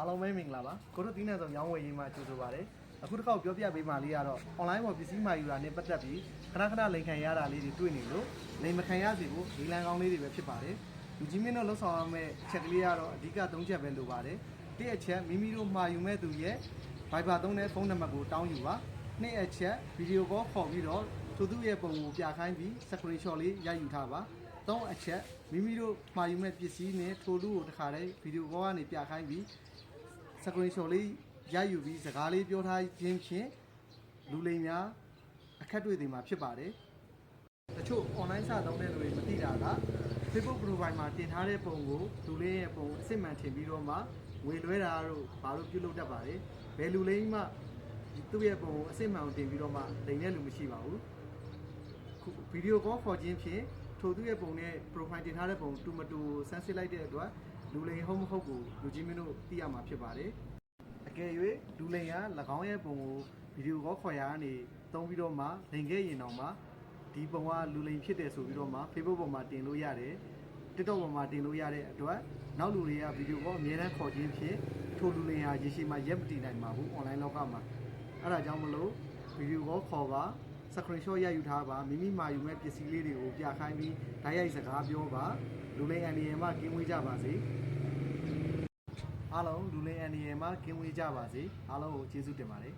အားလုံးပဲမင်္ဂလာပါကိုတို့တီးနေဆောင်ရောင်းဝယ်ရေးမှာကြိုဆိုပါရစေအခုတစ်ခေါက်ပြောပြပေးမှလေးကတော့ online ပေါ်ပစ္စည်းမှာယူတာနဲ့ပတ်သက်ပြီးခဏခဏလိန်ခံရတာလေးတွေတွေ့နေလို့လိန်မခံရစေဖို့ဒီလန်ကောင်းလေးတွေပဲဖြစ်ပါတယ်လူကြီးမင်းတို့လှုပ်ဆောင်ရမယ့်ချက်ကလေးကတော့အဓိက၃ချက်ပဲလိုပါတယ်တစ်အချက်မိမိတို့မှာယူမဲ့သူရဲ့ Viber သုံးတဲ့ဖုန်းနံပါတ်ကိုတောင်းယူပါနှစ်အချက်ဗီဒီယိုကောခေါ်ပြီးတော့သူသူရဲ့ပုံကိုပြခိုင်းပြီး screenshot လေးရိုက်ယူထားပါသုံးအချက်မိမိတို့မှာယူမဲ့ပစ္စည်းနဲ့ထိုလူကိုတစ်ခါတည်းဗီဒီယိုကောကနေပြခိုင်းပြီး screenshot လေးရယူပြီးစကားလေးပြောထားခြင်းဖြင့်လူလိမ်များအခက်တွေ့နေမှာဖြစ်ပါတယ်။တချို့ online စာသုံးတဲ့လူတွေမသိတာက Facebook profile မှာတင်ထားတဲ့ပုံကိုလူလေးရဲ့ပုံအစစ်မှန်ထင်ပြီးတော့မှငွေလွှဲတာတို့ဘာလို့ပြုလုပ်တတ်ပါတယ်။ဘယ်လူလိမ်မှသူ့ရဲ့ပုံကိုအစစ်မှန်ကိုတင်ပြီးတော့မှလိမ်တဲ့လူမရှိပါဘူး။ခုဗီဒီယိုကောခေါ်ခြင်းဖြင့် ထိုသူရဲ့ပုံနဲ့ profile တင်ထားတဲ့ပုံတူမတူဆန်းစစ်လိုက်တဲ့အတွက်လူလိမ်ဟုတ်မဟုတ်ကိုလူကြီးမင်းတို့သိရမှာဖြစ်ပါတယ်။အကယ်၍လူလိန်က၎င်းရဲ့ပုံကိုဗီဒီယိုကောခေါ်ရာကနေတုံးပြီးတော့မှလိန်ခဲ့ရင်တော့မှဒီပုံကလူလိန်ဖြစ်တယ်ဆိုပြီးတော့မှ Facebook ပေါ်မှာတင်လို့ရတယ် TikTok ပေါ်မှာတင်လို့ရတဲ့အတွက်နောက်လူတွေကဗီဒီယိုကောအများအားခေါ်ခြင်းဖြင့်ထိုလူလိန်ဟာရေရှည်မှာရက်မတည်နိုင်ပါဘူး online လောကမှာအဲ့ဒါကြောင့်မလို့ဗီဒီယိုကောခေါ်ပါ screenshot ရိုက်ယူထားပါမိမိမှာယူမဲ့ပစ္စည်းလေးတွေကိုပြခိုင်းပြီးဓာတ်ရိုက်စကားပြောပါလူလိန်အန်ဒီယယ်မှကင်းဝေးကြပါစေအားလုံးလူလင်အန်ဒီယယ်မှာကင်းဝေးကြပါစေအားလုံးကိုကျေးဇူးတင်ပါတယ်